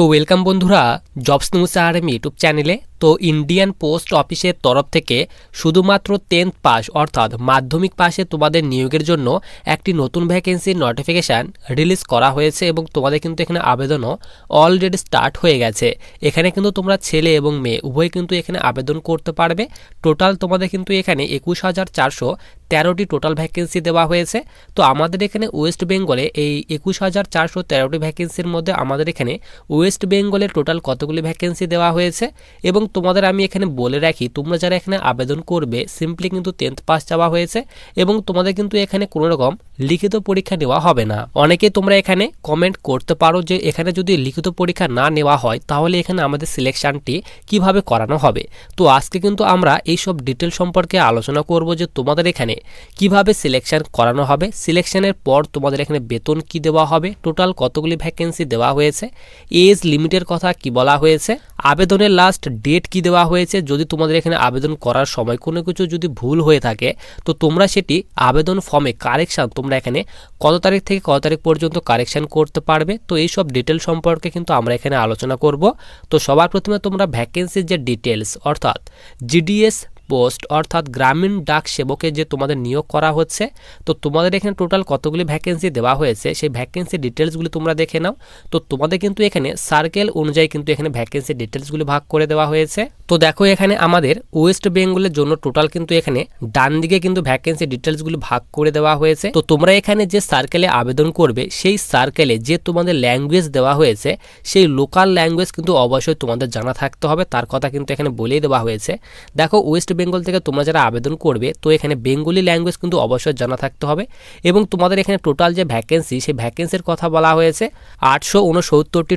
তো ওয়েলকাম বন্ধুরা jobs news RM YouTube চ্যানেলে তো ইন্ডিয়ান পোস্ট অফিসের তরফ থেকে শুধুমাত্র টেন্থ পাস অর্থাৎ মাধ্যমিক পাশে তোমাদের নিয়োগের জন্য একটি নতুন ভ্যাকেন্সির নোটিফিকেশান রিলিজ করা হয়েছে এবং তোমাদের কিন্তু এখানে আবেদনও অলরেডি স্টার্ট হয়ে গেছে। এখানে কিন্তু তোমরা ছেলে এবং মেয়ে, উভয় কিন্তু এখানে আবেদন করতে পারবে। টোটাল তোমাদের কিন্তু এখানে একুশ হাজার চারশো তেরোটি টোটাল ভ্যাকেন্সি দেওয়া হয়েছে। তো আমাদের এখানে ওয়েস্ট বেঙ্গলে এই একুশ হাজার চারশো তেরোটি ভ্যাকেন্সির মধ্যে আমাদের এখানে ওয়েস্ট বেঙ্গলে টোটাল কতগুলি ভ্যাকেন্সি দেওয়া হয়েছে এবং তোমাদের আমি এখানে বলে রাখি, তোমরা যারা এখানে আবেদন করবে সিম্পলি কিন্তু টেন্থ পাস চাওয়া হয়েছে এবং তোমাদের কিন্তু এখানে কোনো রকম লিখিত পরীক্ষা নেওয়া হবে না। অনেকে তোমরা এখানে কমেন্ট করতে পারো যে এখানে যদি লিখিত পরীক্ষা না নেওয়া হয়, তাহলে এখানে আমাদের সিলেকশানটি কীভাবে করানো হবে? তো আজকে কিন্তু আমরা এই সব ডিটেল সম্পর্কে আলোচনা করব যে তোমাদের এখানে কীভাবে সিলেকশান করানো হবে সিলেকশানের পর তোমাদের এখানে বেতন কি দেওয়া হবে টোটাল কতগুলি ভ্যাকেন্সি দেওয়া হয়েছে এজ লিমিটের কথা কি বলা হয়েছে, আবেদনের লাস্ট ডেট কি দেওয়া হয়েছে, যদি তোমাদের এখানে আবেদন করার সময় কোনো কিছু যদি ভুল হয়ে থাকে, তো তোমরা সেটি আবেদন ফর্মে কারেকশান তোমরা এখানে কত তারিখ থেকে কত তারিখ পর্যন্ত কারেকশান করতে পারবে? তো এই সব ডিটেল সম্পর্কে কিন্তু আমরা এখানে আলোচনা করব। তো সবার প্রথমে তোমরা ভ্যাকেন্সির যে ডিটেলস অর্থাৎ জিডিএস পোস্ট অর্থাৎ গ্রামীণ ডাক সেবকে যে তোমাদের নিয়োগ করা হচ্ছে, তো তোমাদের এখানে টোটাল কতগুলি ভ্যাকেন্সি দেওয়া হয়েছে, সেই ভ্যাকেন্সি ডিটেলসগুলি তোমরা দেখে নাও। তো তোমাদের কিন্তু এখানে সার্কেল অনুযায়ী কিন্তু এখানে ভ্যাকেন্সি ডিটেলসগুলি ভাগ করে দেওয়া হয়েছে। তো দেখো এখানে আমাদের ওয়েস্ট বেঙ্গলের জন্য টোটাল কিন্তু এখানে ডান দিকে কিন্তু ভ্যাকেন্সি ডিটেলসগুলি ভাগ করে দেওয়া হয়েছে। তো তোমরা এখানে যে সার্কেলে আবেদন করবে, সেই সার্কেলে যে তোমাদের ল্যাঙ্গুয়েজ দেওয়া হয়েছে, সেই লোকাল ল্যাঙ্গুয়েজ কিন্তু অবশ্যই তোমাদের জানা থাকতে হবে। তার কথা কিন্তু এখানে বলেই দেওয়া হয়েছে। দেখো ওয়েস্ট বেঙ্গল থেকে তোমরা যারা আবেদন করবে, তো এখানে বেঙ্গলি ল্যাঙ্গুয়েজ কিন্তু অবশ্যই জানা থাকতে হবে এবং তোমাদের এখানে টোটাল যে ভ্যাকেন্সি সেই ভ্যাকেন্সির কথা বলা হয়েছে, আটশো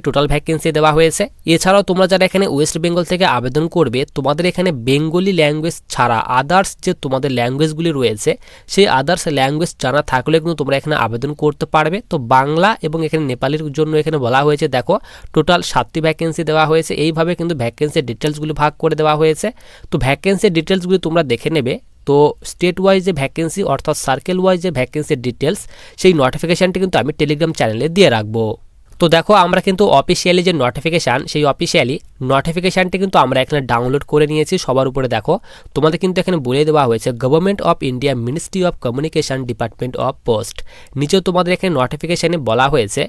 টোটাল ভ্যাকেন্সি দেওয়া হয়েছে। এছাড়াও তোমরা যারা এখানে ওয়েস্ট বেঙ্গল থেকে আবেদন করবে, তোমাদের এখানে বেঙ্গলি ল্যাঙ্গুয়েজ ছাড়া আদার্স যে তোমাদের ল্যাঙ্গুয়েজগুলি রয়েছে, সেই আদার্স ল্যাঙ্গুয়েজ জানা থাকলে কিন্তু তোমরা এখানে আবেদন করতে পারবে। তো বাংলা এবং এখানে নেপালির জন্য এখানে বলা হয়েছে, দেখো টোটাল সাতটি ভ্যাকেন্সি দেওয়া হয়েছে। এইভাবে কিন্তু ভ্যাকেন্সির ডিটেলসগুলি ভাগ করে দেওয়া হয়েছে। তো ভ্যাকেন্সির ডিটেলসগুলি তোমরা দেখে নেবে। তো স্টেট ওয়াইজ যে ভ্যাকেন্সি অর্থাৎ সার্কেল ওয়াইজ যে ভ্যাকেন্সির ডিটেলস সেই নোটিফিকেশানটি কিন্তু আমি টেলিগ্রাম চ্যানেলে দিয়ে রাখব। তো দেখো, আমরা কিন্তু অফিসিয়ালি যে নোটিফিকেশান সেই অফিসিয়ালি নোটিফিকেশানটি কিন্তু আমরা এখানে ডাউনলোড করে নিয়েছি সবার উপরে দেখো। তোমাদের কিন্তু এখানে বলে দেওয়া হয়েছে government of India ministry of communication department of post নিচেও তোমাদের এখানে নোটিফিকেশানে বলা হয়েছে,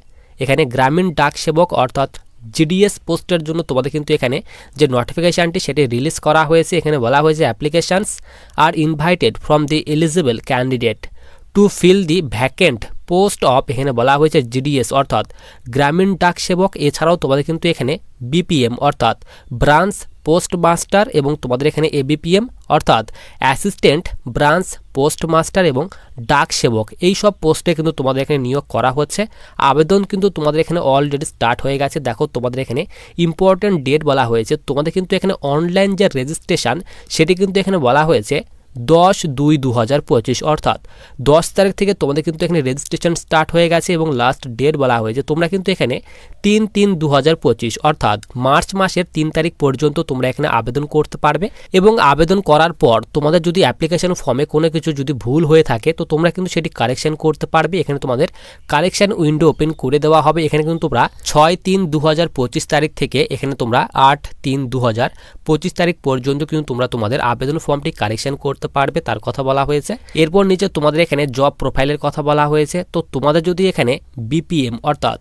এখানে গ্রামীণ ডাক সেবক অর্থাৎ জিডিএস পোস্টের জন্য তোমাদের কিন্তু এখানে যে নোটিফিকেশানটি সেটি রিলিজ করা হয়েছে, এখানে বলা হয়েছে applications are invited from the eligible candidate to fill the vacant post of এখানে বলা হয়েছে জিডিএস, অর্থাৎ গ্রামীণ ডাক সেবক। এছাড়াও তোমাদের কিন্তু এখানে বিপিএম, অর্থাৎ ব্রাঞ্চ পোস্ট মাস্টার এবং তোমাদের এখানে এবিপিএম, অর্থাৎ অ্যাসিস্ট্যান্ট ব্রাঞ্চ পোস্ট মাস্টার এবং ডাক সেবক। এই সব পোস্টে কিন্তু তোমাদের এখানে নিয়োগ করা হচ্ছে। আবেদন কিন্তু তোমাদের এখানে অলরেডি স্টার্ট হয়ে গেছে। দেখো, তোমাদের এখানে ইম্পর্ট্যান্ট ডেট বলা হয়েছে। তোমাদের কিন্তু এখানে অনলাইন যে রেজিস্ট্রেশন সেটি কিন্তু এখানে বলা হয়েছে দশ দুই দু হাজার পঁচিশ, অর্থাৎ দশ তারিখ থেকে তোমাদের কিন্তু এখানে রেজিস্ট্রেশন স্টার্ট হয়ে গেছে এবং লাস্ট ডেট বলা হয়েছে। তোমরা কিন্তু এখানে তিন তিন দু হাজার পঁচিশ, অর্থাৎ মার্চ মাসের তিন তারিখ পর্যন্ত তোমরা এখানে আবেদন করতে পারবে এবং আবেদন করার পর তোমাদের যদি অ্যাপ্লিকেশন ফর্মে কোনো কিছু যদি ভুল হয়ে থাকে, তো তোমরা কিন্তু সেটি কারেকশন করতে পারবে। এখানে তোমাদের কারেকশন উইন্ডো ওপেন করে দেওয়া হবে। এখানে কিন্তু তোমরা ছয় তিন দু হাজার পঁচিশ তারিখ থেকে এখানে তোমরা আট তিন দু হাজার পঁচিশ তারিখ পর্যন্ত কিন্তু তোমরা তোমাদের আবেদন ফর্মটি কারেকশন করতে করতে পারবে, তার কথা বলা হয়েছে। এরপর নিচে তোমাদের এখানে জব প্রোফাইলের কথা বলা হয়েছে। তো তোমাদের যদি এখানে বিপিএম অর্থাৎ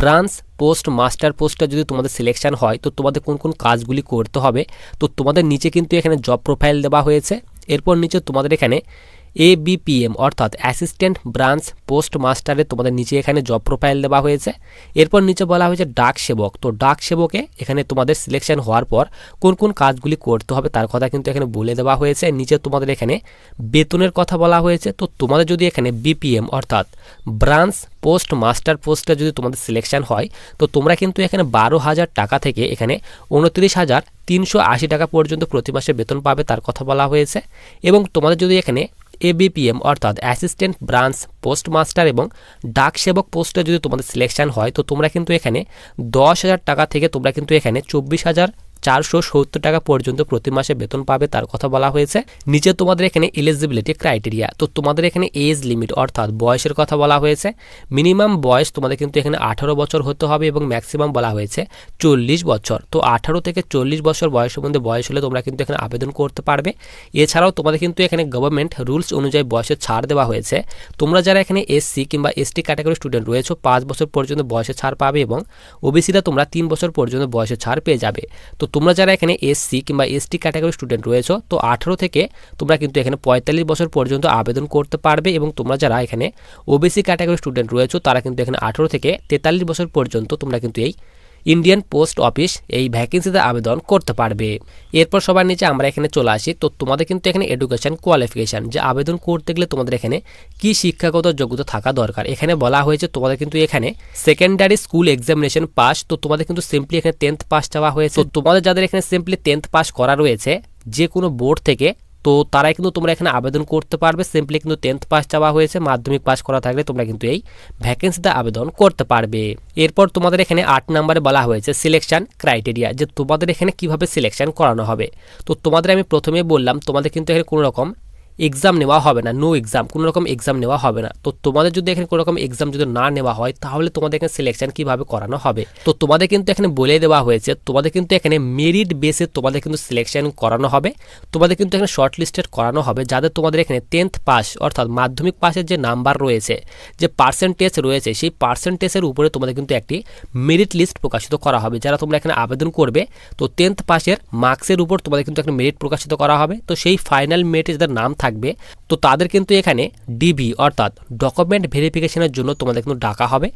ব্রাঞ্চ পোস্ট মাস্টার পোস্টটা যদি তোমাদের সিলেকশন হয়, তো তোমাদের কোন কোন কাজগুলি করতে হবে? তো তোমাদের নিচে কিন্তু এখানে জব প্রোফাইল দেওয়া হয়েছে। এরপর নিচে তোমাদের এখানে এবিপিএম অর্থাৎ অ্যাসিস্ট্যান্ট ব্রাঞ্চ পোস্ট মাস্টারে তোমাদের নিচে এখানে জব প্রোফাইল দেওয়া হয়েছে। এরপর নিচে বলা হয়েছে ডাক সেবক। তো ডাক সেবকে এখানে তোমাদের সিলেকশন হওয়ার পর কোন কোন কাজগুলি করতে হবে তার কথা কিন্তু এখানে বলে দেওয়া হয়েছে। নিচে তোমাদের এখানে বেতনের কথা বলা হয়েছে। তো তোমাদের যদি এখানে বিপিএম অর্থাৎ ব্রাঞ্চ পোস্ট মাস্টার পোস্টে যদি তোমাদের সিলেকশন হয়, তো তোমরা কিন্তু এখানে বারো হাজার টাকা থেকে এখানে উনত্রিশ হাজার তিনশো আশি টাকা পর্যন্ত প্রতি মাসে বেতন পাবে তার কথা বলা হয়েছে। এবং তোমাদের যদি এখানে এবিপিএম অর্থাৎ অ্যাসিস্ট্যান্ট ব্রাঞ্চ পোস্টমাস্টার এবং ডাক সেবক পোস্টে যদি তোমাদের সিলেকশন হয়, তো তোমরা কিন্তু এখানে দশ হাজার টাকা থেকে তোমরা কিন্তু এখানে চব্বিশ হাজার চারশো সত্তর টাকা পর্যন্ত প্রতি মাসে বেতন পাবে তার কথা বলা হয়েছে। নিচে তোমাদের এখানে এলিজিবিলিটি ক্রাইটেরিয়া তো তোমাদের এখানে এজ লিমিট অর্থাৎ বয়সের কথা বলা হয়েছে। মিনিমাম বয়স তোমাদের কিন্তু এখানে আঠারো বছর হতে হবে এবং ম্যাক্সিমাম বলা হয়েছে চল্লিশ বছর। তো আঠারো থেকে চল্লিশ বছর বয়সের মধ্যে বয়স হলে তোমরা কিন্তু এখানে আবেদন করতে পারবে। এছাড়াও তোমাদের কিন্তু এখানে গভর্নমেন্ট রুলস অনুযায়ী বয়সের ছাড় দেওয়া হয়েছে। তোমরা যারা এখানে এসসি কিংবা এসটি ক্যাটাগরি স্টুডেন্ট রয়েছে, পাঁচ বছর পর্যন্ত বয়সে ছাড় পাবে এবং ওবিসিরা তোমরা তিন বছর পর্যন্ত বয়সে ছাড় পেয়ে যাবে। তো তোমরা যারা এখানে এসসি কিংবা এসটি ক্যাটাগরি স্টুডেন্ট রয়েছে, তো আঠারো থেকে তোমরা কিন্তু এখানে পঁয়তাল্লিশ বছর পর্যন্ত আবেদন করতে পারবে এবং তোমরা যারা এখানে ওবিসি ক্যাটাগরি স্টুডেন্ট রয়েছে, তারা কিন্তু এখানে আঠারো থেকে তেতাল্লিশ বছর পর্যন্ত তোমরা কিন্তু এই ইন্ডিয়ান পোস্ট অফিস এই ভ্যাকেন্সিতে আবেদন করতে পারবে। এরপর সবার নিচে আমরা এখানে চলে আসি। তো তোমাদের কিন্তু এখানে এডুকেশন কোয়ালিফিকেশান যে আবেদন করতে গেলে তোমাদের এখানে কি শিক্ষাগত যোগ্যতা থাকা দরকার? এখানে বলা হয়েছে তোমাদের কিন্তু এখানে সেকেন্ডারি স্কুল এক্সামিনেশন পাস তো তোমাদের কিন্তু সিম্পলি এখানে টেন্থ পাস চাওয়া হয়েছে। তোমাদের যাদের এখানে সিম্পলি টেন্থ পাস করা রয়েছে যে কোনো বোর্ড থেকে তো তারাই কিন্তু তোমরা এখানে আবেদন করতে পারবে। সিম্পলি কিন্তু টেন্থ পাস চাওয়া হয়েছে, মাধ্যমিক পাস করা থাকলে তোমরা কিন্তু এই ভ্যাকেন্সিতে আবেদন করতে পারবে। এরপর তোমাদের এখানে আট নম্বরে বলা হয়েছে সিলেকশন ক্রাইটেরিয়া যে তোমাদের এখানে কীভাবে সিলেকশন করানো হবে। তো তোমাদের আমি প্রথমে বললাম, তোমাদের কিন্তু এখানে কোনো রকম এক্সাম নেওয়া হবে না নো এক্সাম কোনো রকম এক্সাম নেওয়া হবে না। তো তোমাদের যদি এখানে কোনো রকম এক্সাম যদি না নেওয়া হয়, তাহলে তোমাদের এখানে সিলেকশন কীভাবে করানো হবে? তো তোমাদের কিন্তু এখানে বলে দেওয়া হয়েছে, তোমাদের কিন্তু এখানে মেরিট বেসে তোমাদের কিন্তু সিলেকশন করানো হবে। তোমাদের কিন্তু এখানে শর্ট লিস্টেড করানো হবে যাদের তোমাদের এখানে টেন্থ পাস অর্থাৎ মাধ্যমিক পাসের যে নাম্বার রয়েছে, যে পার্সেন্টেজ রয়েছে, সেই পার্সেন্টেজের উপরে তোমাদের কিন্তু একটি মেরিট লিস্ট প্রকাশিত করা হবে। যারা তোমরা এখানে আবেদন করবে, তো টেন্থ পাসের মার্কসের উপর তোমাদের কিন্তু একটা মেরিট প্রকাশিত করা হবে। তো সেই ফাইনাল মেরিটে যাদের নাম থাকবে। তো তাদের কিন্তু এখানে ডিবি অর্থাৎ ডকুমেন্ট ভেরিফিকেশনের জন্য তোমাদের কিন্তু ডাকা হবে।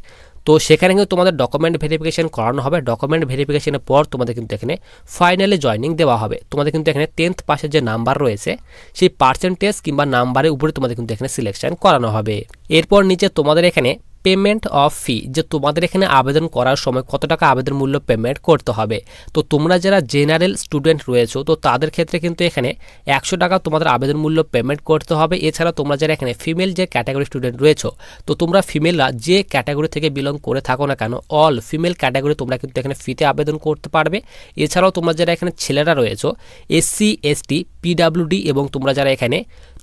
তো সেখানে কিন্তু তোমাদের ডকুমেন্ট ভেরিফিকেশন করানো হবে। ডকুমেন্ট ভেরিফিকেশনের পর তোমাদের কিন্তু এখানে ফাইনালে জয়নিং দেওয়া হবে। তোমাদের কিন্তু এখানে টেন্থ পাসের যে নাম্বার রয়েছে, সেই পার্সেন্টেজ কিংবা নাম্বারের উপরে তোমাদের কিন্তু এখানে সিলেকশন করানো হবে। এরপর নিচে তোমাদের এখানে পেমেন্ট অফ ফি যে তোমাদের এখানে আবেদন করার সময় কত টাকা আবেদন মূল্য পেমেন্ট করতে হবে। তো তোমরা যারা জেনারেল স্টুডেন্ট রয়েছো, তো তাদের ক্ষেত্রে কিন্তু এখানে একশো টাকা তোমাদের আবেদন মূল্য পেমেন্ট করতে হবে। এছাড়া তোমরা যারা এখানে ফিমেল যে ক্যাটাগরি স্টুডেন্ট রয়েছো, তো তোমরা ফিমেলরা যে ক্যাটাগরি থেকে বিলং করে থাকো না কেন অল ফিমেল ক্যাটাগরি তোমরা কিন্তু এখানে ফিতে আবেদন করতে পারবে। এছাড়াও তোমরা যারা এখানে ছেলেরা রয়েছো এসসি এসটি পিডাব্লিউডি এবং তোমরা যারা এখানে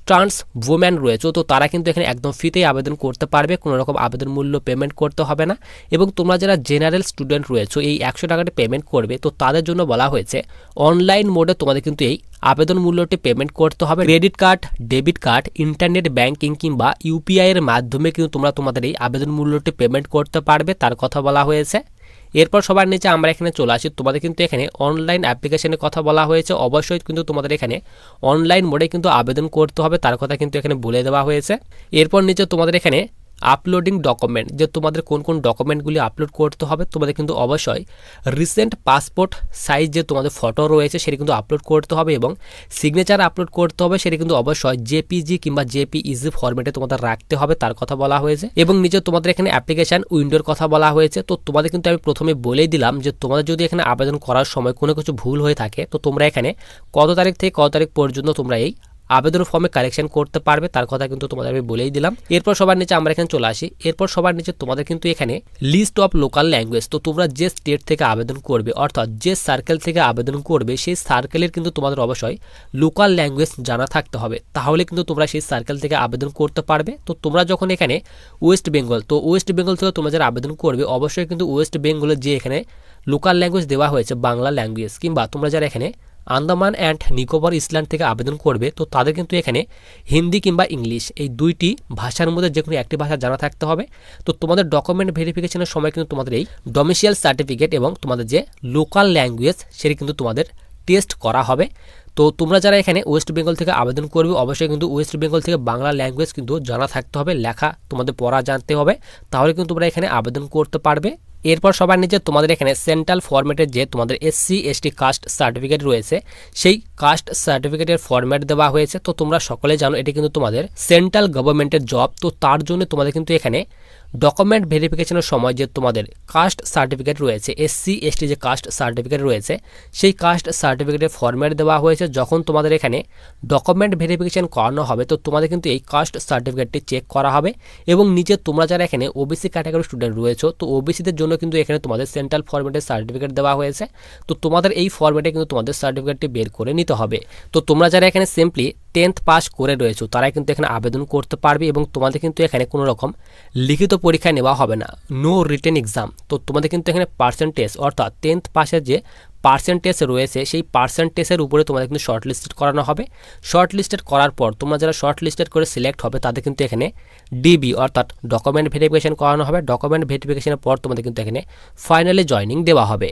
ট্রান্স ওমেন রয়েছে। তো তারা কিন্তু এখানে একদম ফ্রিতেই আবেদন করতে পারবে, কোনো রকম আবেদন মূল্য পেমেন্ট করতে হবে না। এবং তোমরা যারা জেনারেল স্টুডেন্ট রয়েছে, এই একশো টাকাটা পেমেন্ট করবে। তো তাদের জন্য বলা হয়েছে অনলাইন মোডে তোমাদের কিন্তু এই আবেদন মূল্যটি পেমেন্ট করতে হবে। Credit card debit card internet banking কিংবা ইউপিআই এর মাধ্যমে কিন্তু তোমরা তোমাদের এই আবেদন মূল্যটি পেমেন্ট করতে পারবে, তার কথা বলা হয়েছে। এরপর সবার নিচে আমরা এখানে চলে আসি। তোমাদের কিন্তু এখানে অনলাইন অ্যাপ্লিকেশনের কথা বলা হয়েছে। অবশ্যই কিন্তু তোমাদের এখানে অনলাইন মোডে কিন্তু আবেদন করতে হবে। তার কথা কিন্তু এখানে বলে দেওয়া হয়েছে। এরপর নিচে তোমাদের এখানে আপলোডিং ডকুমেন্ট যে তোমাদের কোন কোন ডকুমেন্টগুলি আপলোড করতে হবে, তোমাদের কিন্তু অবশ্যই রিসেন্ট পাসপোর্ট সাইজ যে তোমাদের ফটো রয়েছে, সেটি কিন্তু আপলোড করতে হবে এবং সিগনেচার আপলোড করতে হবে, সেটি কিন্তু অবশ্যই জেপিজি কিংবা জেপিইজি ফরম্যাটে তোমাদের রাখতে হবে, তার কথা বলা হয়েছে। এবং নিচে তোমাদের এখানে অ্যাপ্লিকেশন উইন্ডোর কথা বলা হয়েছে, তো তোমাদের কিন্তু আমি প্রথমে বলেই দিলাম যে তোমাদের যদি এখানে আবেদন করার সময় কোনো কিছু ভুল হয়ে থাকে, তো তোমরা এখানে কত তারিখ থেকে কত তারিখ পর্যন্ত তোমরা এই আবেদন ফর্মে কারেকশন করতে পারবে, তার কথা কিন্তু তোমাদের আমি বলেই দিলাম। এরপর সবার নিচে আমরা এখানে চলে আসি। এরপর সবার নিচে তোমাদের কিন্তু এখানে লিস্ট অফ লোকাল ল্যাঙ্গুয়েজ তো তোমরা যে স্টেট থেকে আবেদন করবে, অর্থাৎ যে সার্কেল থেকে আবেদন করবে, সেই সার্কেলের কিন্তু তোমাদের অবশ্যই লোকাল ল্যাঙ্গুয়েজ জানা থাকতে হবে। তাহলে কিন্তু তোমরা সেই সার্কেল থেকে আবেদন করতে পারবে। তো তোমরা যখন এখানে ওয়েস্ট বেঙ্গল তো ওয়েস্ট বেঙ্গল থেকে তোমরা যারা আবেদন করবে, অবশ্যই কিন্তু ওয়েস্ট বেঙ্গলের যে এখানে লোকাল ল্যাঙ্গুয়েজ দেওয়া হয়েছে, বাংলা ল্যাঙ্গুয়েজ কিংবা তোমরা যারা এখানে আন্দামান অ্যান্ড নিকোবর ইসল্যান্ড থেকে আবেদন করবে, তো তাদের কিন্তু এখানে হিন্দি কিংবা ইংলিশ এই দুইটি ভাষার মধ্যে যে কোনো একটি ভাষা জানা থাকতে হবে। তো তোমাদের ডকুমেন্ট ভেরিফিকেশনের সময় কিন্তু তোমাদের এই ডোমিসিয়াল সার্টিফিকেট এবং তোমাদের যে লোকাল ল্যাঙ্গুয়েজ সেটি কিন্তু তোমাদের টেস্ট করা হবে। তো তোমরা যারা এখানে ওয়েস্ট বেঙ্গল থেকে আবেদন করবে, অবশ্যই কিন্তু ওয়েস্ট বেঙ্গল থেকে বাংলা ল্যাঙ্গুয়েজ কিন্তু জানা থাকতে হবে, লেখা তোমাদের পড়া জানতে হবে। তাহলে কিন্তু তোমরা এখানে আবেদন করতে পারবে। এরপর সবার নিচে তোমাদের এখানে সেন্ট্রাল ফরম্যাটের যে তোমাদের এসসি এসটি কাস্ট সার্টিফিকেট রয়েছে, সেই কাস্ট সার্টিফিকেটের ফরম্যাট দেওয়া হয়েছে। তো তোমরা সকলে জানো, এটি কিন্তু তোমাদের সেন্ট্রাল গভর্নমেন্টের জব তো তার জন্য তোমাদের কিন্তু এখানে ডকুমেন্ট ভেরিফিকেশনের সময় যে তোমাদের কাস্ট সার্টিফিকেট রয়েছে এসসি এসটি যে কাস্ট সার্টিফিকেট রয়েছে, সেই কাস্ট সার্টিফিকেটের ফরম্যাট দেওয়া হয়েছে। যখন তোমাদের এখানে ডকুমেন্ট ভেরিফিকেশন করানো হবে, তো তোমাদের কিন্তু এই কাস্ট সার্টিফিকেটটি চেক করা হবে এবং নিচে তোমরা যারা এখানে ওবিসি ক্যাটাগরি স্টুডেন্ট রয়েছে, তো ওবিসিদের জন্য কিন্তু এখানে তোমাদের সেন্ট্রাল ফরম্যাটের সার্টিফিকেট দেওয়া হয়েছে। তো তোমাদের এই ফরম্যাটে কিন্তু তোমাদের সার্টিফিকেটটি বের করে নিতে হবে। তো তোমরা যারা এখানে সিম্পলি টেন্থ পাস করে রয়েছো, তারাই কিন্তু এখানে আবেদন করতে পারবে এবং তোমাদের কিন্তু এখানে কোনো রকম লিখিত পরীক্ষা নেওয়া হবে না। নো রিটেন এক্সাম তো তোমাদের কিন্তু এখানে পার্সেন্টেজ অর্থাৎ টেন্থ পাসের যে পার্সেন্টেজ রয়েছে, সেই পার্সেন্টেজের উপরে তোমাদের কিন্তু শর্ট লিস্টেড করানো হবে। শর্ট লিস্টেড করার পর তোমরা যারা শর্ট লিস্টেড করে সিলেক্ট হবে, তাদের কিন্তু এখানে ডিবি অর্থাৎ ডকুমেন্ট ভেরিফিকেশন করানো হবে। ডকুমেন্ট ভেরিফিকেশনের পর তোমাদের কিন্তু এখানে ফাইনালি জয়নিং দেওয়া হবে।